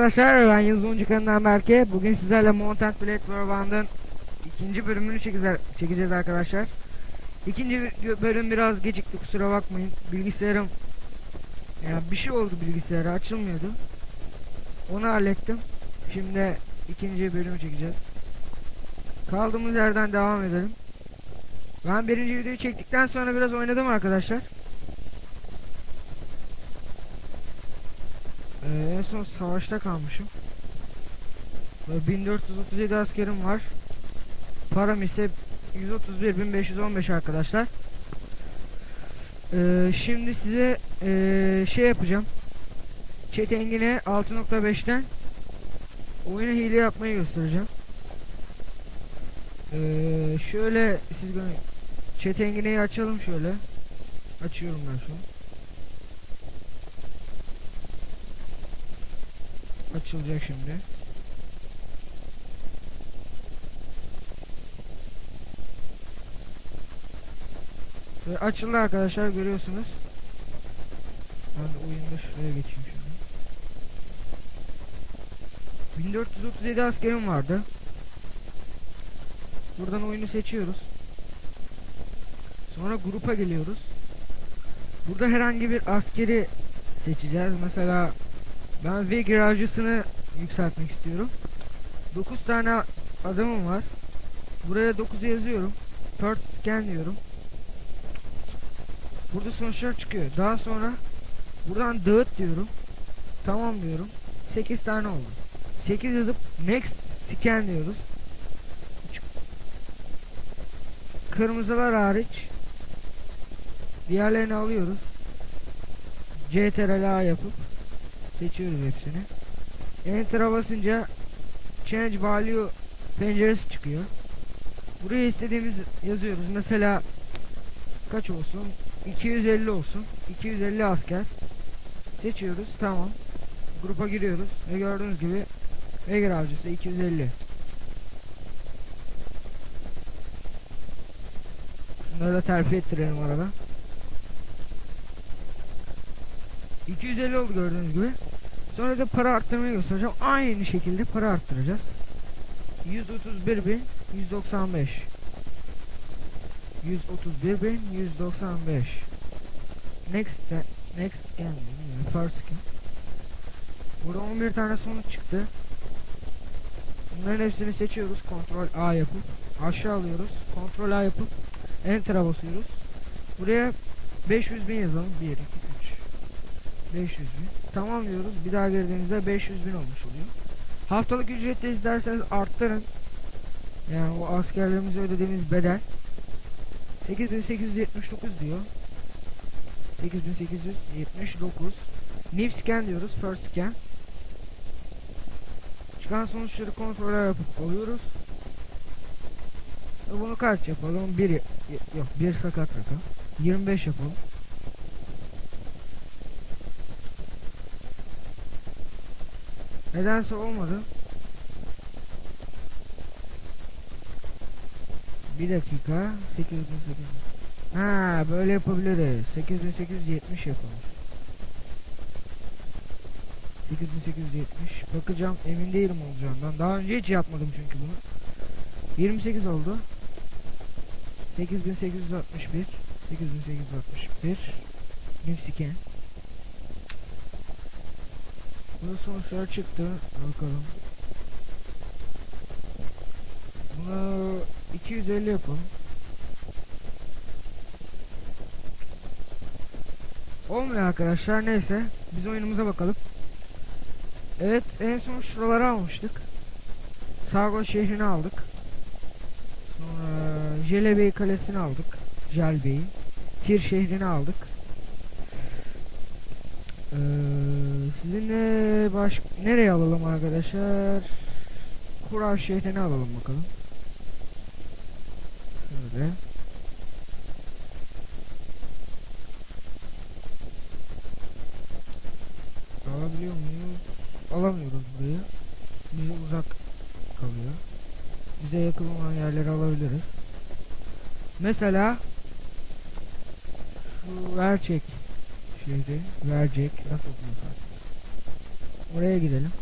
arkadaşlar ben Yıldız Oyuncu kanalından Berke. Bugün sizlerle Mountain Blade Warband'ın ikinci bölümünü çekeceğiz, arkadaşlar. İkinci bölüm biraz gecikti kusura bakmayın. Bilgisayarım yani bir şey oldu bilgisayara açılmıyordu. Onu hallettim. Şimdi ikinci bölümü çekeceğiz. Kaldığımız yerden devam edelim. Ben birinci videoyu çektikten sonra biraz oynadım arkadaşlar. Son savaşta kalmışım. Ve 1437 askerim var. Param ise 131.515 arkadaşlar. Ee, şimdi size ee, şey yapacağım. Chat Engin'e 6.5'ten oyuna hile yapmayı göstereceğim. Ee, şöyle siz görün. Chat açalım şöyle. Açıyorum ben şu. Açılacak şimdi. Ve açıldı arkadaşlar görüyorsunuz. Ben oyunda şuraya geçeyim şimdi. 1437 askerim vardı. Buradan oyunu seçiyoruz. Sonra grupa geliyoruz. Burada herhangi bir askeri seçeceğiz. Mesela ben V garajcısını yükseltmek istiyorum. 9 tane adamım var. Buraya 9'u yazıyorum. First scan diyorum. Burada sonuçlar çıkıyor. Daha sonra buradan dağıt diyorum. Tamam diyorum. 8 tane oldu. 8 yazıp next scan diyoruz. Kırmızılar hariç diğerlerini alıyoruz. CTRL yapıp seçiyoruz hepsini. Enter'a basınca Change Value penceresi çıkıyor. Buraya istediğimiz yazıyoruz. Mesela kaç olsun? 250 olsun. 250 asker. Seçiyoruz. Tamam. Grupa giriyoruz. Ve gördüğünüz gibi Eger avcısı 250. Bunları da terfi ettirelim arada. 250 oldu gördüğünüz gibi. Sonra da para arttırmayı göstereceğim. Aynı şekilde para arttıracağız. 131.195 131.195 Next next scan yani first scan. Burada 11 tane sonuç çıktı. Bunların hepsini seçiyoruz. Ctrl A yapıp aşağı alıyoruz. Ctrl A yapıp Enter'a basıyoruz. Buraya 500 bin yazalım. 1, 2, 3 500 bin. Tamam diyoruz. Bir daha girdiğimizde 500 bin olmuş oluyor. Haftalık ücrette isterseniz arttırın. Yani o askerlerimize ödediğimiz bedel 8879 diyor. 8879 New scan diyoruz. First scan. Çıkan sonuçları kontrol yapıp alıyoruz. Bunu kaç yapalım? 1 yok bir sakat rakam. 25 yapalım. Nedense olmadı. Bir dakika. 8800. Ha böyle yapabiliriz. 8870 yapalım. 8870. Bakacağım emin değilim olacağından. Daha önce hiç yapmadım çünkü bunu. 28 oldu. 8861 8861 Nifsiken Burada sonuçlar çıktı. Bakalım. Bunu 250 yapalım. Olmuyor arkadaşlar neyse. Biz oyunumuza bakalım. Evet en son şuraları almıştık. Sargo şehrini aldık. Sonra Jelebey kalesini aldık. Jelbey'i. Tir şehrini aldık. Ee, baş nereye alalım arkadaşlar? Kurav şehrini alalım bakalım. Şöyle. Alabiliyor muyuz? Alamıyoruz burayı. Bize uzak kalıyor. Bize yakın olan yerleri alabiliriz. Mesela şu Vercek şehri Vercek nasıl okunuyor? Oraya gidelim.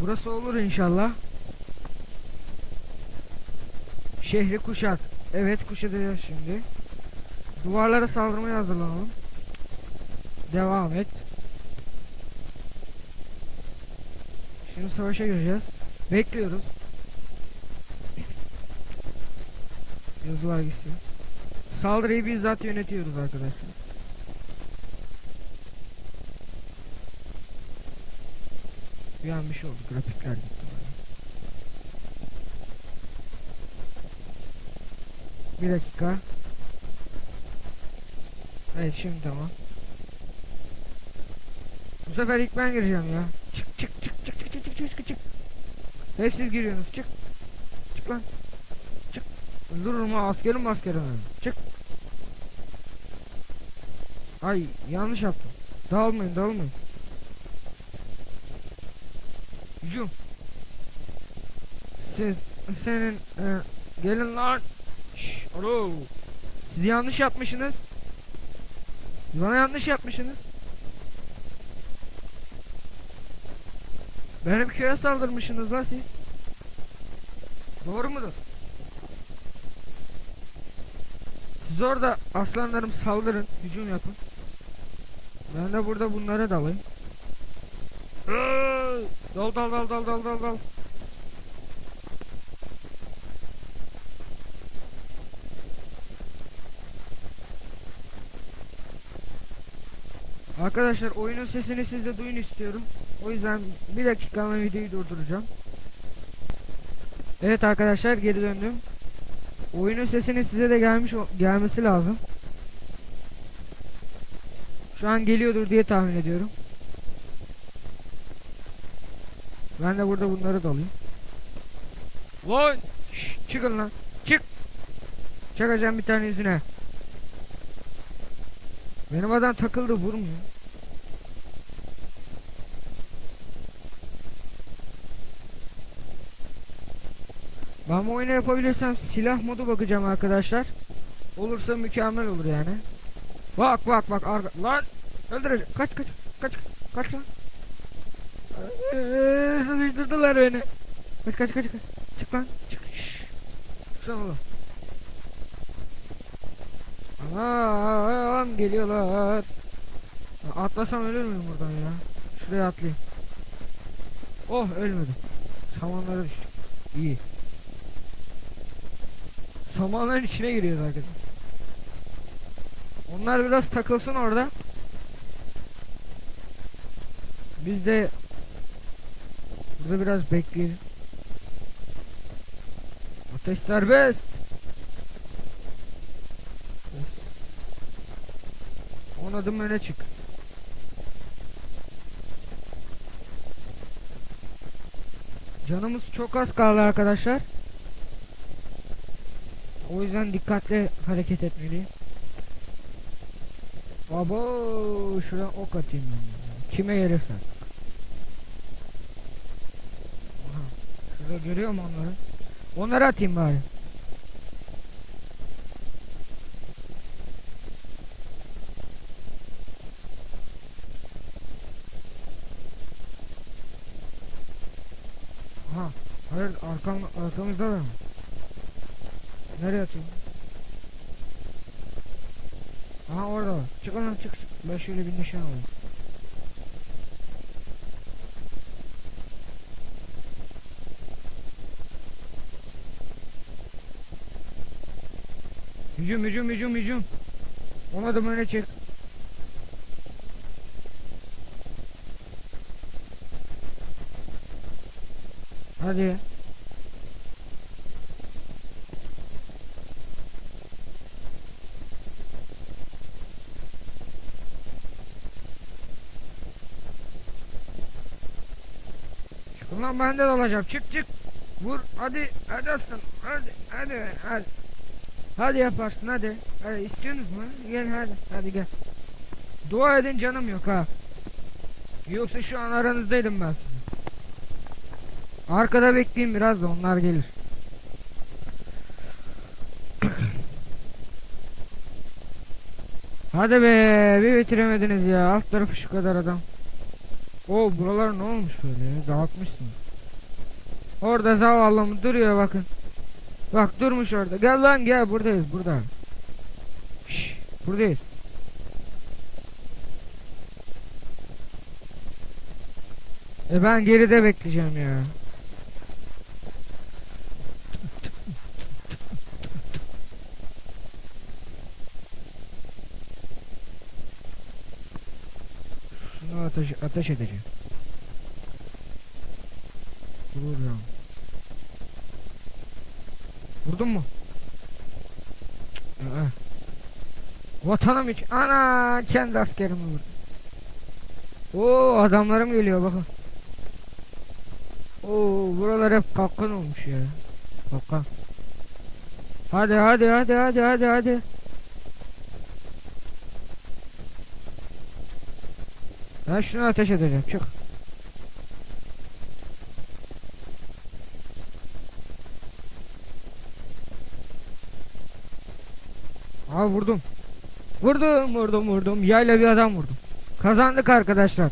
Burası olur inşallah. Şehri kuşat. Evet kuşatacağız şimdi. Duvarlara saldırmaya hazırlanalım. Devam et. Şimdi savaşa gireceğiz. Bekliyoruz. Yazılar gitsin. Saldırıyı bizzat yönetiyoruz arkadaşlar. Bir oldu. Grafikler gitti. Bir dakika. Evet şimdi tamam. Bu sefer ilk ben gireceğim ya. Çık çık çık çık çık çık çık çık çık. Hep siz giriyorsunuz. Çık. Çık lan. Çık. Öldürürüm ha askerim askerim. Çık. Ay yanlış yaptım. Dağılmayın dağılmayın. Hücum. Siz senin e, gelin lan. Alo. Siz yanlış yapmışsınız. Bana yanlış yapmışsınız. Benim köye saldırmışsınız lan siz. Doğru mudur? Siz orada aslanlarım saldırın, hücum yapın. Ben de burada bunlara dalayım. Dal dal dal dal dal dal dal. Arkadaşlar oyunun sesini siz de duyun istiyorum. O yüzden bir dakikalığına videoyu durduracağım. Evet arkadaşlar geri döndüm. Oyunun sesinin size de gelmiş gelmesi lazım. Şu an geliyordur diye tahmin ediyorum. Ben de burada bunları da alayım. Lan! Şşş, çıkın lan. Çık. Çakacağım bir tane yüzüne. Benim adam takıldı vurmuyor. Ben bu oyunu yapabilirsem silah modu bakacağım arkadaşlar. Olursa mükemmel olur yani. Bak bak bak arka lan öldürecek kaç kaç kaç kaç lan. Eee, Sıkıştırdılar beni. Kaç kaç kaç kaç. Çık lan çık. Şşş. Çıksana oğlum. Aman geliyorlar. Atlasam ölür müyüm buradan ya? Şuraya atlayayım. Oh ölmedim. Samanlara düştüm. İyi. Samanların içine giriyoruz arkadaşlar. Onlar biraz takılsın orada. Biz de burada biraz bekleyelim. Ateş serbest. On adım öne çık. Canımız çok az kaldı arkadaşlar. O yüzden dikkatli hareket etmeliyim. Baba şuradan ok atayım ben. Kime gelirse. Aha, şurada görüyor mu onları? Onları atayım bari. Aha, hayır arkam, arkamızda da mı? Nereye atayım? Aha orada. Çık çık. çık. Ben şöyle bir nişan alayım. Hücum hücum hücum hücum. Ona da öne çek. Hadi. Çıkın lan ben de dalacağım. Çık çık. Vur. Hadi. Hadi aslan. Hadi. Hadi. Hadi. Hadi yaparsın hadi. Hadi istiyorsunuz mu? Gel hadi. Hadi gel. Dua edin canım yok ha. Yoksa şu an aranızdaydım ben sizin. Arkada bekleyin biraz da onlar gelir. Hadi be bir bitiremediniz ya alt tarafı şu kadar adam. Oo buralar ne olmuş böyle ya? Dağıtmışsın. Orada zavallım duruyor bakın. Bak durmuş orada. Gel lan gel buradayız burada. Şş, buradayız. E ben geride bekleyeceğim ya. Şunu ateş, ateş edeceğim. Vuruyorum. Vurdun mu? I-ı. Vatanım için. Ana kendi askerimi vurdum. Oo adamlarım geliyor bakın. Oo buralar hep kalkan olmuş ya. Kalkan. Hadi hadi hadi hadi hadi hadi. Ben şunu ateş edeceğim çık. Aa vurdum. Vurdum vurdum vurdum. Yayla bir adam vurdum. Kazandık arkadaşlar.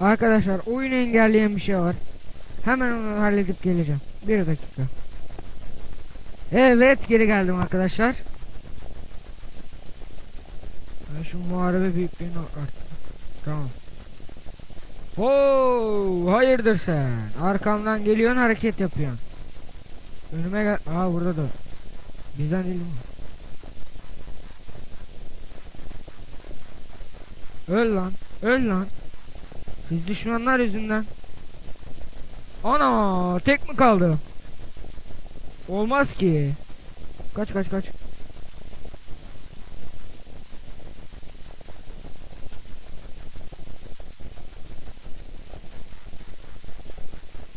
Arkadaşlar oyunu engelleyen bir şey var. Hemen onu halledip geleceğim. Bir dakika. Evet geri geldim arkadaşlar. Ben şu muharebe büyüklüğünü arttım. Tamam. Oo, hayırdır sen? Arkamdan geliyorsun hareket yapıyorsun. Önüme gel. Aa burada da. Bizden değil mi? Öl lan. Öl lan. Siz düşmanlar yüzünden. Ana tek mi kaldı? Olmaz ki. Kaç kaç kaç.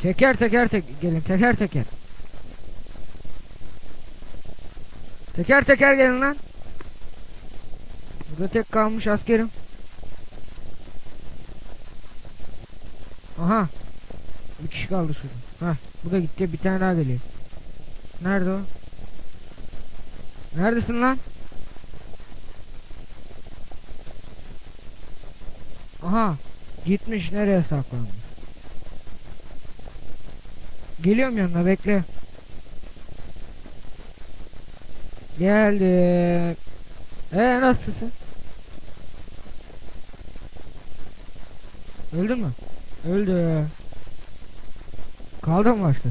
Teker teker tek gelin teker teker. Teker teker gelin lan. Burada tek kalmış askerim. Aha. Bir kişi kaldı şurada. Hah bu da gitti bir tane daha geliyor. Nerede o? Neredesin lan? Aha gitmiş nereye saklanmış? Geliyorum yanına bekle. Geldim. Ee nasılsın? Öldün mü? Öldü. Kaldı mı başka?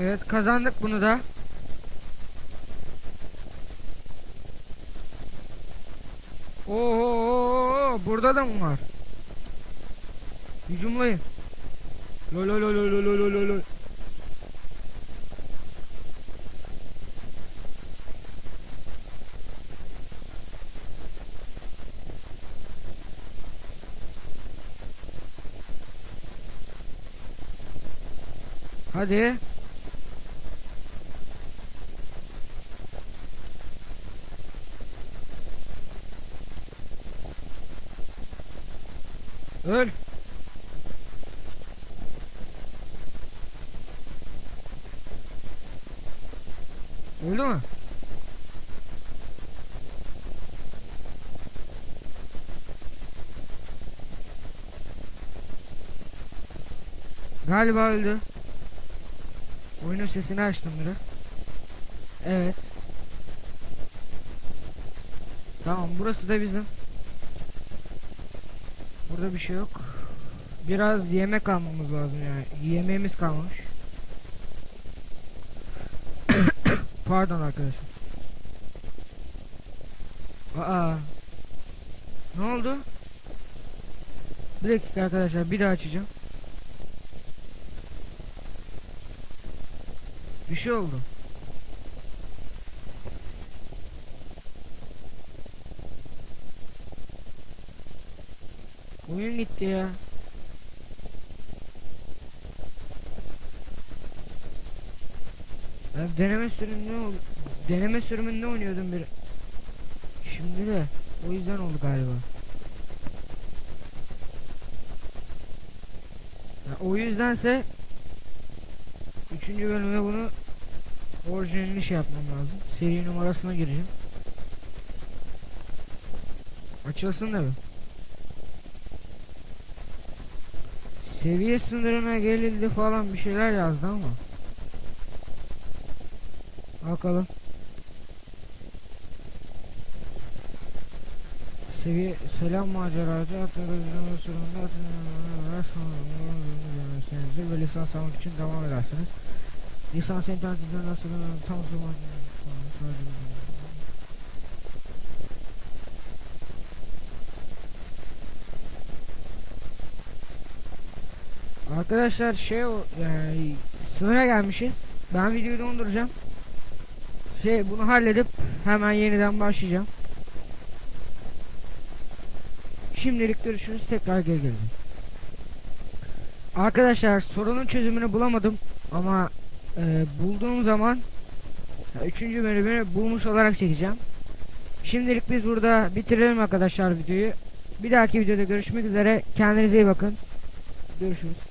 Evet kazandık bunu da. Oo burada da mı var? Hücumlayın. Lol lol lol lol lol lol lol. Hadi. Öl. Öldü mü? Galiba öldü. Oyunun sesini açtım biraz. Evet. Tamam burası da bizim. Burada bir şey yok. Biraz yemek almamız lazım yani. Yemeğimiz kalmamış. Pardon arkadaşlar. Aa. Ne oldu? Bir dakika arkadaşlar bir daha açacağım. Bir şey oldu. Oyun gitti ya. Deneme sürümünde deneme sürümünde oynuyordum bir. Şimdi de o yüzden oldu galiba. Ya O yüzdense üçüncü bölümde bunu orijinalini şey yapmam lazım. Seri numarasına gireceğim. Açılsın da. Seviye sınırına gelildi falan bir şeyler yazdı ama. Bakalım. Seviye selam maceracı atölyelerinin sonunda atölyelerinin ve lisans almak için devam edersiniz. Lisans internetten nasıl tam zaman Arkadaşlar şey yani sınıra gelmişiz. Ben videoyu donduracağım. Şey bunu halledip hemen yeniden başlayacağım. Şimdilik görüşürüz. Tekrar geri geleceğim. Arkadaşlar sorunun çözümünü bulamadım ama e, bulduğum zaman e, üçüncü bölümünü bulmuş olarak çekeceğim. Şimdilik biz burada bitirelim arkadaşlar videoyu. Bir dahaki videoda görüşmek üzere. Kendinize iyi bakın. Görüşürüz.